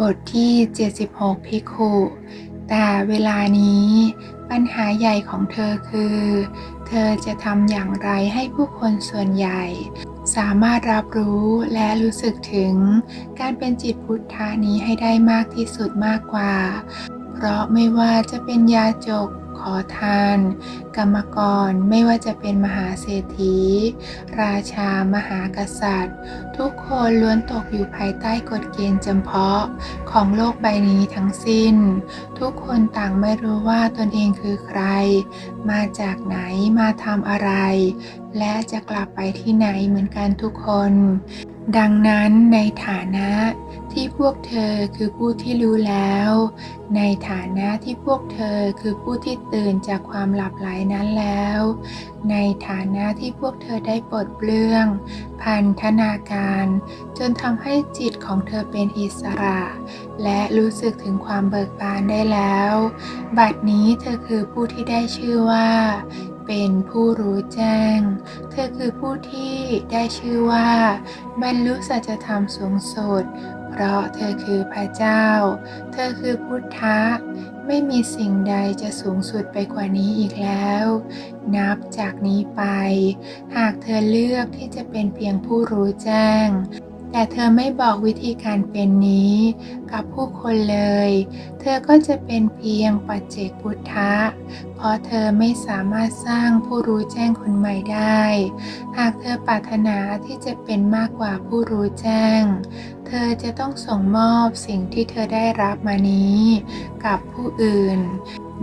บทที่ 76 พิกุแต่เวลานี้ปัญหาใหญ่ของเธอคือ เธอจะทำอย่างไรให้ผู้คนส่วนใหญ่ สามารถรับรู้และรู้สึกถึง การเป็นจิตพุทธานี้ให้ได้มากที่สุดมากกว่า เพราะไม่ว่าจะเป็นยาจกขอทาน กรรมกรไม่ว่าจะเป็นมหาเศรษฐี ราชามหากษัตริย์ ทุกคนล้วนตกอยู่ภายใต้กฎเกณฑ์จำเพาะของโลกใบนี้ทั้งสิ้น ทุกคนต่างไม่รู้ว่าตนเองคือใคร มาจากไหนมาทำอะไร และจะกลับไปที่ไหนเหมือนกันทุกคน ดังนั้นในฐานะที่พวกเธอคือผู้ที่รู้แล้ว ในฐานะที่พวกเธอคือผู้ที่ตื่นจากความหลับไหลนั้นแล้ว ในฐานะที่พวกเธอได้ปลดเปลื้อง พันธนาการ จนทำให้จิตของเธอเป็นอิสระ และรู้สึกถึงความเบิกบานได้แล้ว บัดนี้เธอคือผู้ที่ได้ชื่อว่า เป็นผู้รู้แจ้ง เธอคือผู้ที่ได้ชื่อว่า บรรลุสัจธรรมสูงสุด เพราะเธอคือพระเจ้า เธอคือพุทธะ ไม่มีสิ่งใดจะสูงสุดไปกว่านี้อีกแล้ว นับจากนี้ไป หากเธอเลือกที่จะเป็นเพียงผู้รู้แจ้ง แต่เธอไม่บอกวิธีการเป็นนี้ กับผู้คนเลย เธอก็จะเป็นเพียงปัจเจกพุทธะ เพราะเธอไม่สามารถสร้างผู้รู้แจ้งคนใหม่ได้ หากเธอปรารถนาที่จะเป็นมากกว่าผู้รู้แจ้ง เธอจะต้องส่งมอบสิ่งที่เธอได้รับมานี้ กับผู้อื่น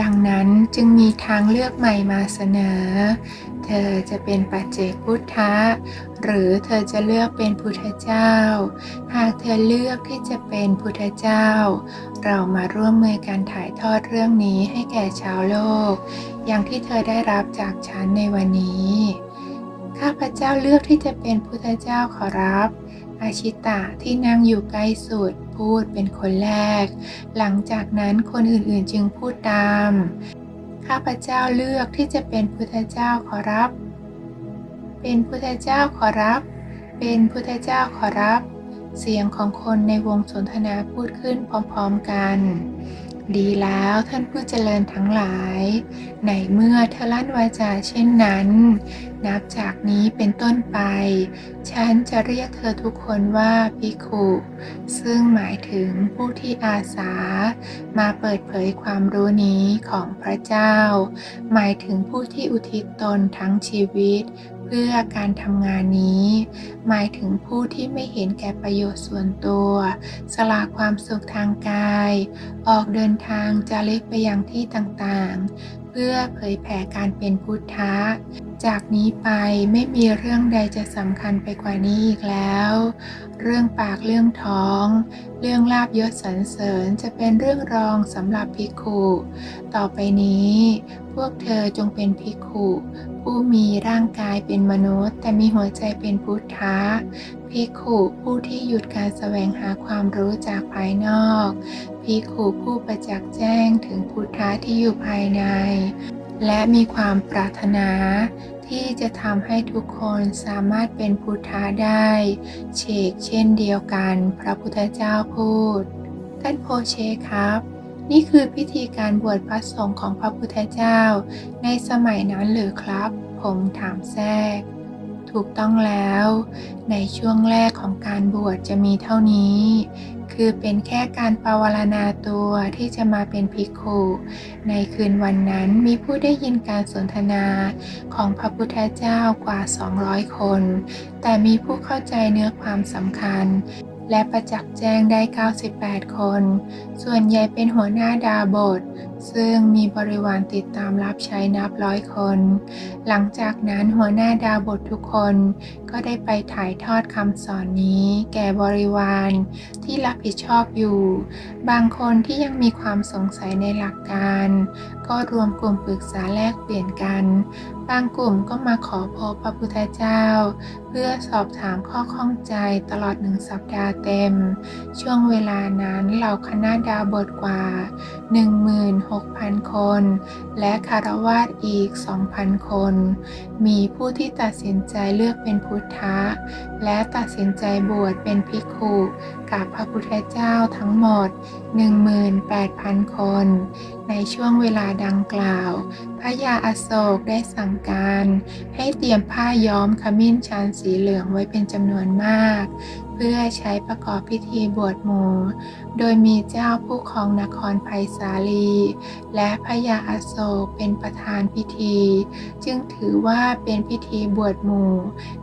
ดังนั้นจึงมีทางเลือกใหม่มาเสนอ เธอจะเป็นปัจเจกพุทธะ หรือเธอจะเลือกเป็นพุทธเจ้า หากเธอเลือกที่จะเป็นพุทธเจ้า เรามาร่วมมือกันถ่ายทอดเรื่องนี้ให้แก่ชาวโลก อย่างที่เธอได้รับจากฉันในวันนี้ ข้าพเจ้าเลือกที่จะเป็นพุทธเจ้าขอรับอาชิตะที่นั่งอยู่ใกล้สุดพูดเป็นคนแรก หลังจากนั้นคนอื่นๆจึงพูดตาม ข้าพเจ้าเลือกที่จะเป็นพุทธเจ้าขอรับ เป็นพุทธเจ้าขอรับ เป็นพุทธเจ้าขอรับ เสียงของคนในวงสนทนาพูดขึ้นพร้อมๆกัน ดีแล้วท่านผู้เจริญทั้งหลาย ในเมื่อเธอลั่นวาจาเช่นนั้น นับจากนี้เป็นต้นไป ฉันจะเรียกเธอทุกคนว่าภิกขุซึ่งหมายถึงผู้ที่อาสา มาเปิดเผยความรู้นี้ของพระเจ้า หมายถึงผู้ที่อุทิศตนทั้งชีวิต เพื่อการทำงานนี้ หมายถึงผู้ที่ไม่เห็นแก่ประโยชน์ส่วนตัว สละความสุขทางกาย ออกเดินทางจะเลิกไปยังที่ต่างๆ เพื่อเผยแผ่การเป็นพุทธะ จากนี้ไปไม่มีเรื่องใดจะสำคัญไปกว่านี้อีกแล้ว เรื่องปากเรื่องท้อง เรื่องลาบยศสรรเสริญจะเป็นเรื่องรองสำหรับภิกขุต่อไปนี้ พวกเธอจงเป็นภิกขุผู้มีร่างกายเป็นมนุษย์ แต่มีหัวใจเป็นพุทธะภิกขุผู้ที่หยุดการแสวงหาความรู้จากภายนอกภิกขุผู้ประจักษ์แจ้งถึงพุทธะที่อยู่ภายใน และมีความปรารถนาที่จะทำให้ทุกคนสามารถเป็นพุทธะได้เชกเช่นเดียวกัน พระพุทธเจ้าพูด ท่านโพเชครับ นี่คือพิธีการบวชพระสงฆ์ของพระพุทธเจ้า ในสมัยนั้นหรือครับ ผมถามแทรก ถูกต้องแล้ว ในช่วงแรกของการบวชจะมีเท่านี้ คือเป็นแค่การปวารณาตัวที่จะมาเป็นภิกขุในคืนวันนั้นมีผู้ได้ยินการสนทนาของพระพุทธเจ้ากว่า 200 คน แต่มีผู้เข้าใจเนื้อความสำคัญและประจักษ์แจ้งได้ 98 คน ส่วนใหญ่เป็นหัวหน้าดาบท ซึ่งมีบริวารติดตามรับใช้นับร้อยคน หลังจากนั้นหัวหน้าดาบททุกคนก็ได้ไปถ่ายทอดคำสอนนี้แก่บริวารที่รับผิดชอบอยู่ บางคนที่ยังมีความสงสัยในหลักการ ก็รวมกลุ่มปรึกษาแลกเปลี่ยนกัน บางกลุ่มก็มาขอพบพระพุทธเจ้า เพื่อสอบถามข้อข้องใจตลอดหนึ่งสัปดาห์เต็ม ช่วงเวลานั้นเหล่าคณะดาบทกว่า 16,000 คน และคารวาสอีก 2,000 คน มีผู้ที่ตัดสินใจเลือกเป็นพุทพุทธะ และตัดสินใจบวชเป็นภิกขุกับพระพุทธเจ้าทั้งหมด 18,000 คน ในช่วงเวลาดังกล่าว พระยาอโศกได้สั่งการ ให้เตรียมผ้าย้อมขมิ้นชันสีเหลืองไว้เป็นจำนวนมาก เพื่อใช้ประกอบพิธีบวชหมู่ โดยมีเจ้าผู้ครองนครไผ่สาลี และพระยาอโศกเป็นประธานพิธี จึงถือว่าเป็นพิธีบวชหมู่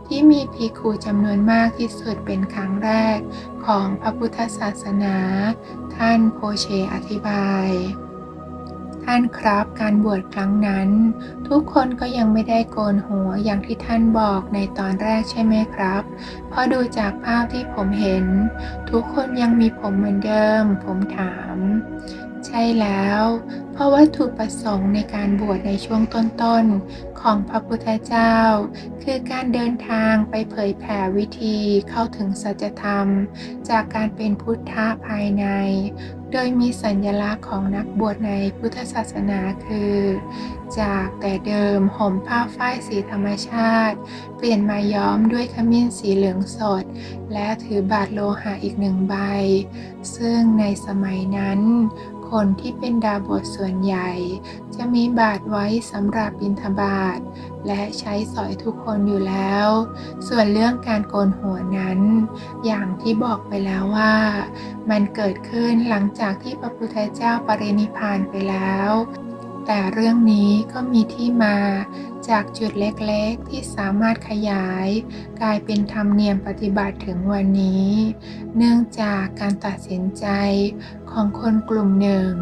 ที่มีภิกขุจำนวนมากที่สุดเป็นครั้งแรกของพระพุทธศาสนา ท่านโพเชอธิบาย ท่านครับการบวชครั้งนั้น ทุกคนก็ยังไม่ได้โกนหัวอย่างที่ท่านบอกในตอนแรกใช่ไหมครับ เพราะดูจากภาพที่ผมเห็น ทุกคนยังมีผมเหมือนเดิม ผมถาม ใช่แล้ว เพราะวัตถุประสงค์ในการบวชในช่วงต้นๆ ของพระพุทธเจ้า คือการเดินทางไปเผยแผ่วิธีเข้าถึงสัจธรรม จากการเป็นพุทธะภายใน โดยมีสัญลักษณ์ของนักบวชในพุทธศาสนาคือ จากแต่เดิมห่มผ้าฝ้ายสีธรรมชาติ เปลี่ยนมาย้อมด้วยขมิ้นสีเหลืองสด และถือบาทโลหะอีกหนึ่งใบ ซึ่งในสมัยนั้น คนที่เป็นดาบทส่วนใหญ่ จะมีบาทไว้สำหรับบิณฑบาตและใช้สอยทุกคนอยู่แล้ว ส่วนเรื่องการโกนหัวนั้น อย่างที่บอกไปแล้วว่า มันเกิดขึ้นหลังจากที่พระพุทธเจ้าปรินิพานไปแล้ว แต่เรื่องนี้ก็มีที่มา จากจุดเล็กๆ ที่สามารถขยาย กลายเป็นธรรมเนียมปฏิบัติถึงวันนี้ เนื่องจากการตัดสินใจของคนกลุ่มหนึ่ง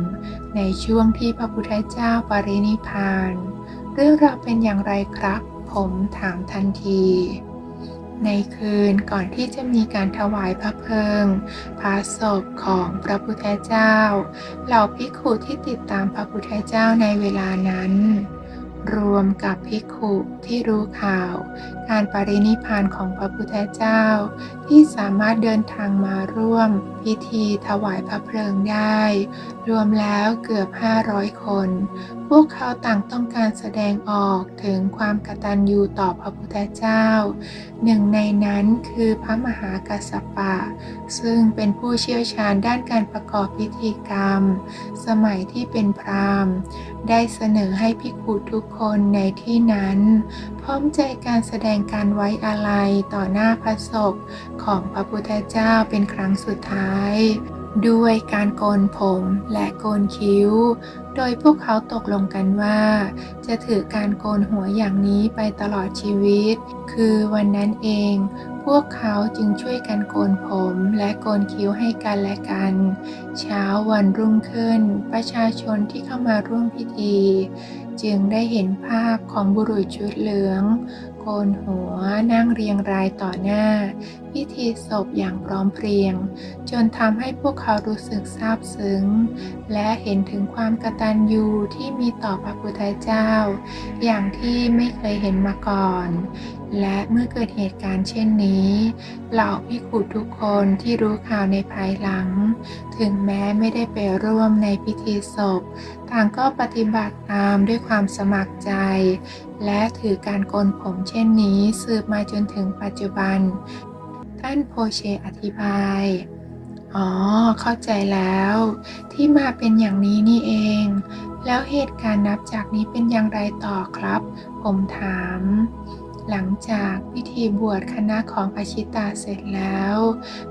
ในช่วงที่พระพุทธเจ้าปรินิพานเรื่องราวเป็นอย่างไรครับ ผมถามทันทีในคืนก่อนที่จะมีการถวายพระเพลิงพระศพของพระพุทธเจ้า เหล่าภิกขุที่ติดตามพระพุทธเจ้าในเวลานั้น รวมกับภิกขุที่รู้ข่าว การปรินิพานของพระพุทธเจ้า ที่สามารถเดินทางมาร่วม พิธีถวายพระเพลิงได้ รวมแล้วเกือบ 500 คน วกเขาต่างต้องการแสดงออกถึงความกตัญญูต่อพระพุทธเจ้า หนึ่งในนั้นคือพระมหากัสสปะ ซึ่งเป็นผู้เชี่ยวชาญด้านการประกอบพิธีกรรม สมัยที่เป็นพราหมณ์ ได้เสนอให้ภิกขุทุกคนในที่นั้น พร้อมใจการแสดงการไว้อาลัยต่อหน้าพระศพของพระพุทธเจ้าเป็นครั้งสุดท้าย ด้วยการโกนผมและโกนคิ้ว โดยพวกเขาตกลงกันว่า จะถือการโกนหัวอย่างนี้ไปตลอดชีวิต คือวันนั้นเอง พวกเขาจึงช่วยกันโกนผมและโกนคิ้วให้กันและกัน เช้าวันรุ่งขึ้น ประชาชนที่เข้ามาร่วมพิธี จึงได้เห็นภาพของบุรุษชุดเหลือง โกนหัวนั่งเรียงรายต่อหน้า พิธีศพอย่างพร้อมเพรียง จนทำให้พวกเขารู้สึกซาบซึ้ง และเห็นถึงความกตัญญูที่มีต่อพระพุทธเจ้า อย่างที่ไม่เคยเห็นมาก่อน และเมื่อเกิดเหตุการณ์เช่นนี้ เหล่าพิขุทุกคนที่รู้ข่าวในภายหลัง ถึงแม้ไม่ได้ไปร่วมในพิธีศพ ต่างก็ปฏิบัติตามด้วยความสมัครใจ และถือการโกนผมเช่นนี้สืบมาจนถึงปัจจุบัน ท่านโพเชอธิบาย อ๋อ เข้าใจแล้ว ที่มาเป็นอย่างนี้นี่เอง แล้วเหตุการณ์นับจากนี้เป็นอย่างไรต่อครับ ผมถาม หลังจากพิธีบวชคณะของอาชิตาเสร็จแล้ว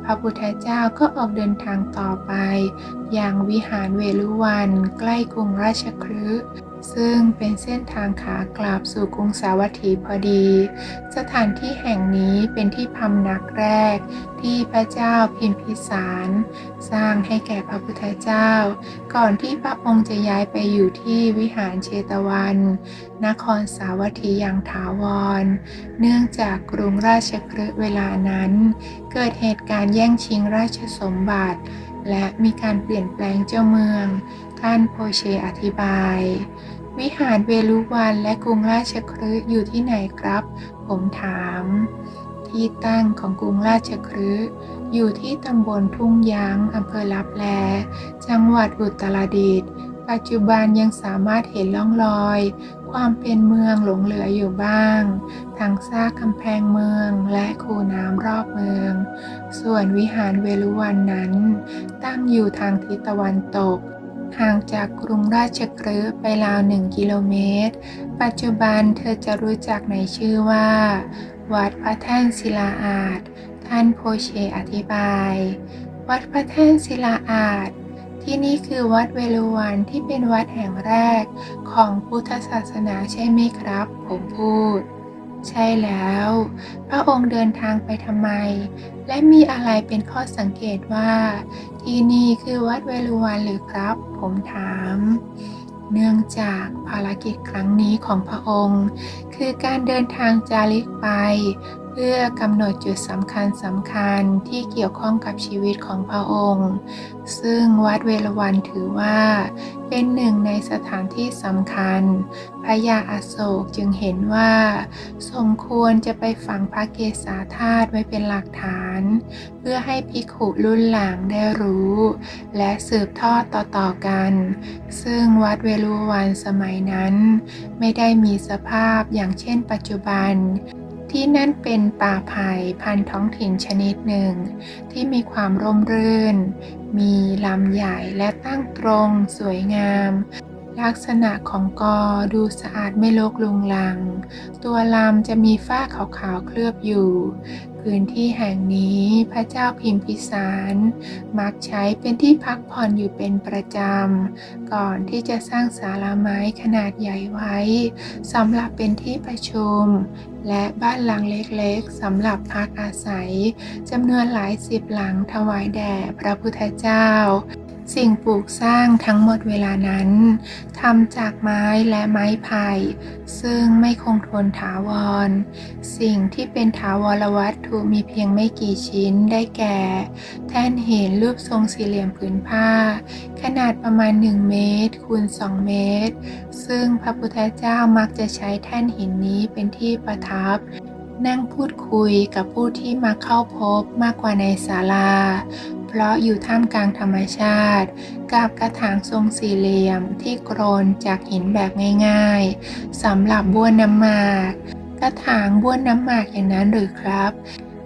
พระพุทธเจ้าก็ออกเดินทางต่อไปยังวิหารเวลุวันใกล้กรุงราชคฤห์ ซึ่งเป็นเส้นทางขากลับสู่กรุงสาวัตถีพอดี สถานที่แห่งนี้เป็นที่พำนักแรก ที่พระเจ้าพิมพิสาร สร้างให้แก่พระพุทธเจ้า ก่อนที่พระองค์จะย้ายไปอยู่ที่วิหารเชตวัน นครสาวัตถีอย่างถาวร เนื่องจากกรุงราชคฤห์เวลานั้น เกิดเหตุการณ์แย่งชิงราชสมบัติ และมีการเปลี่ยนแปลงเจ้าเมือง ท่านโพเชอธิบาย วิหารเวลุวันและกรุงราชคฤห์อยู่ที่ไหนครับ ผมถาม ที่ตั้งของกรุงราชคฤห์อยู่ที่ตำบลทุ่งยางอำเภอลับแล จังหวัดอุตรดิตถ์ปัจจุบันยังสามารถเห็นล่องรอย ความเป็นเมืองหลงเหลืออยู่บ้าง ทั้งซากกำแพงเมืองและคูน้ำรอบเมือง ส่วนวิหารเวลุวันนั้น ตั้งอยู่ทางทิศตะวันตก ห่างจากกรุงราชกฤห์ไปราวหนึ่งกิโลเมตร ปัจจุบันเธอจะรู้จักในชื่อว่า วัดพระแท่นศิลาอาจท่านโพเชอธิบาย วัดพระแท่นศิลาอาจที่นี่คือวัดเวลุวันที่เป็นวัดแห่งแรกของพุทธศาสนาใช่ไหมครับ ผมพูด ใช่แล้ว พระองค์เดินทางไปทำไม และมีอะไรเป็นข้อสังเกตว่า ที่นี่คือวัดเวลุวันหรือครับ ผมถาม เนื่องจากภารกิจครั้งนี้ของพระองค์ คือการเดินทางจาริกไป เพื่อกำหนดจุดสำคัญสำคัญที่เกี่ยวข้องกับชีวิตของพระองค์ ซึ่งวัดเวฬวันถือว่า เป็นหนึ่งในสถานที่สำคัญ พระยาอโศกจึงเห็นว่า สมควรจะไปฝังพระเกศาธาตุไว้เป็นหลักฐาน เพื่อให้ภิขุรุ่นหลังได้รู้ และสืบทอดต่อๆกัน ซึ่งวัดเวลุวันสมัยนั้น ไม่ได้มีสภาพอย่างเช่นปัจจุบัน ที่นั่นเป็นป่าไผ่พันธุ์ท้องถิ่นชนิดหนึ่ง ที่มีความร่มรื่น มีลำใหญ่และตั้งตรงสวยงาม ลักษณะของกอดูสะอาดไม่ลกลุงลัง ตัวลำจะมีฝ้าขาวๆเคลือบอยู่ พื้นที่แห่งนี้พระเจ้าพิมพิสาร มักใช้เป็นที่พักผ่อนอยู่เป็นประจำ ก่อนที่จะสร้างศาลาไม้ขนาดใหญ่ไว้สำหรับเป็นที่ประชุม และบ้านหลังเล็กๆสำหรับพักอาศัยจำนวนหลายสิบหลังถวายแด่พระพุทธเจ้า สิ่งปลูกสร้างทั้งหมดเวลานั้นทำจากไม้และไม้ไผ่ ซึ่งไม่คงทนถาวร สิ่งที่เป็นถาวรวัตถุมีเพียงไม่กี่ชิ้นได้แก่ แท่นหินรูปทรงสี่เหลี่ยมผืนผ้า ขนาดประมาณ 1 เมตรคูณ 2 เมตร ซึ่งพระพุทธเจ้ามักจะใช้แท่นหินนี้เป็นที่ประทับนั่งพูดคุยกับผู้ที่มาเข้าพบมากกว่าในศาลา เพราะอยู่ท่ามกลางธรรมชาติ กับกระถางทรงสี่เหลี่ยมที่โกรนจากหินแบบง่ายๆสำหรับบ้วนน้ำหมาก กระถางบ้วนน้ำหมากอย่างนั้นหรือครับ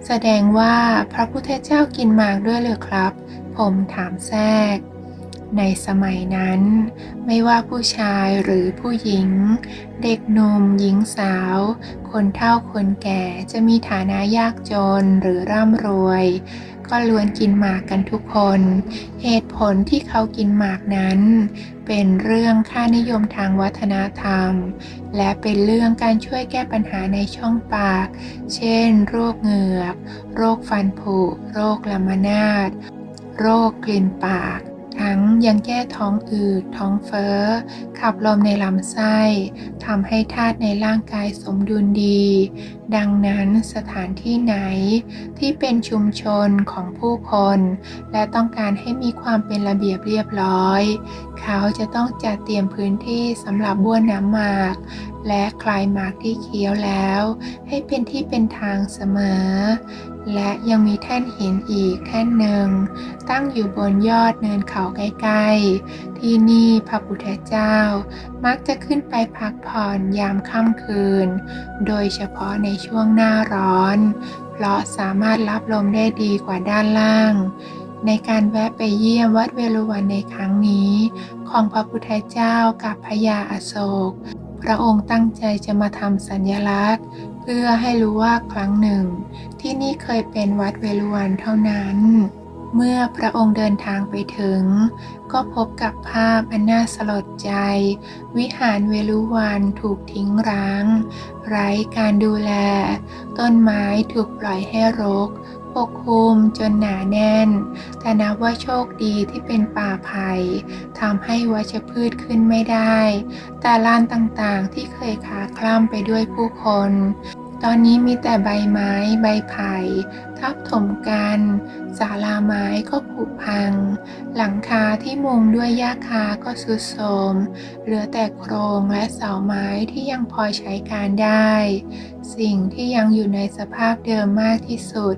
แสดงว่าพระพุทธเจ้ากินหมากด้วยหรือครับ ผมถามแทรกในสมัยนั้น ไม่ว่าผู้ชายหรือผู้หญิง เด็กหนุ่มหญิงสาว คนเฒ่าคนแก่จะมีฐานะยากจนหรือร่ำรวย ก็ล้วนกินหมากกันทุกคน เหตุผลที่เขากินหมากนั้น เป็นเรื่องค่านิยมทางวัฒนธรรม และเป็นเรื่องการช่วยแก้ปัญหาในช่องปาก เช่น โรคเหงือก โรคฟันผุ โรคลามานาด โรคกลิ่นปาก ทั้งยังแก้ท้องอืด ท้องเฟ้อ ขับลมในลำไส้ทำให้ธาตุในร่างกายสมดุลดี ดังนั้นสถานที่ไหนที่เป็นชุมชนของผู้คน และต้องการให้มีความเป็นระเบียบเรียบร้อย เขาจะต้องจัดเตรียมพื้นที่สำหรับบ้วนน้ำหมาก และคลายหมากที่เคี้ยวแล้ว ให้เป็นที่เป็นทางเสมอ และยังมีแท่นหินอีกแท่นหนึ่ง ตั้งอยู่บนยอดเนินเขาใกล้ๆ ที่นี่พระพุทธเจ้า มักจะขึ้นไปพักผ่อนยามค่ำคืน โดยเฉพาะในช่วงหน้าร้อน เพราะสามารถรับลมได้ดีกว่าด้านล่าง ในการแวะไปเยี่ยมวัดเวรุวันในครั้งนี้ ของพระพุทธเจ้ากับพระยาอโศก พระองค์ตั้งใจจะมาทำสัญลักษณ์ พื่อให้รู้ว่าครั้งหนึ่ง ที่นี่เคยเป็นวัดเวรุวันเท่านั้น เมื่อพระองค์เดินทางไปถึง ก็พบกับภาพอันน่าสลดใจ วิหารเวลุวันถูกทิ้งร้าง ไร้การดูแล ต้นไม้ถูกปล่อยให้รก ปกคลุมจนหนาแน่น แต่นับว่าโชคดีที่เป็นป่าไผ่ทำให้วัชพืชขึ้นไม่ได้ แต่ลานต่างๆที่เคยขาคล่ำไปด้วยผู้คน ตอนนี้มีแต่ใบไม้ใบไผ่ทับถมกันศาลาไม้ก็ผุพัง หลังคาที่มุงด้วยหญ้าคาก็สุดโทรมเหลือแต่โครงและเสาไม้ที่ยังพอใช้การได้ สิ่งที่ยังอยู่ในสภาพเดิมมากที่สุด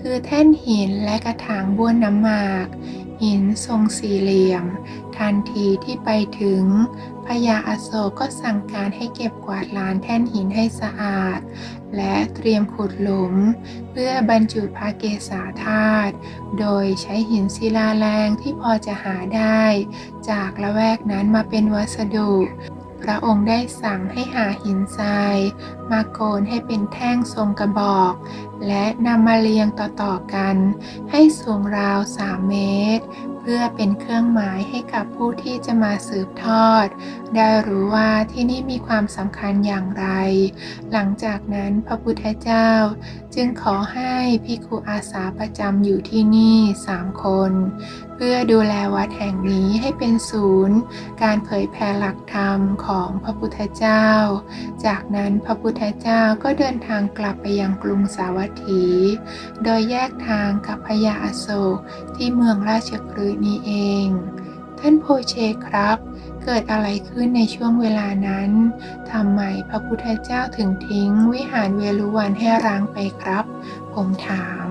คือแท่นหินและกระถางบ้วนน้ำหมาก หินทรงสี่เหลี่ยม ทันทีที่ไปถึงพญาอโศกก็สั่งการให้เก็บกวาดลานแท่นหินให้สะอาด และเตรียมขุดหลุม เพื่อบรรจุพระเกศาธาตุโดยใช้หินศิลาแรงที่พอจะหาได้ จากละแวกนั้นมาเป็นวัสดุ พระองค์ได้สั่งให้หาหินทราย มาโกนให้เป็นแท่งทรงกระบอก และนำมาเรียงต่อๆกัน ให้สูงราว3เมตร เพื่อเป็นเครื่องหมายให้กับผู้ที่จะมาสืบทอด ได้รู้ว่าที่นี่มีความสำคัญอย่างไร หลังจากนั้นพระพุทธเจ้า จึงขอให้ภิกขุอาสาประจำอยู่ที่นี่สามคน พื่อดูแลวัดแห่งนี้ให้เป็นศูนย์ การเผยแผ่หลักธรรมของพระพุทธเจ้า จากนั้นพระพุทธเจ้าก็เดินทางกลับไปยังกรุงสาวัตถี โดยแยกทางกับพญาอโศกที่เมืองราชคฤห์นี้เอง ท่านโพเชครับ เกิดอะไรขึ้นในช่วงเวลานั้นทำไมพระพุทธเจ้าถึงทิ้งวิหารเวลุวันให้ร้างไปครับ ผมถาม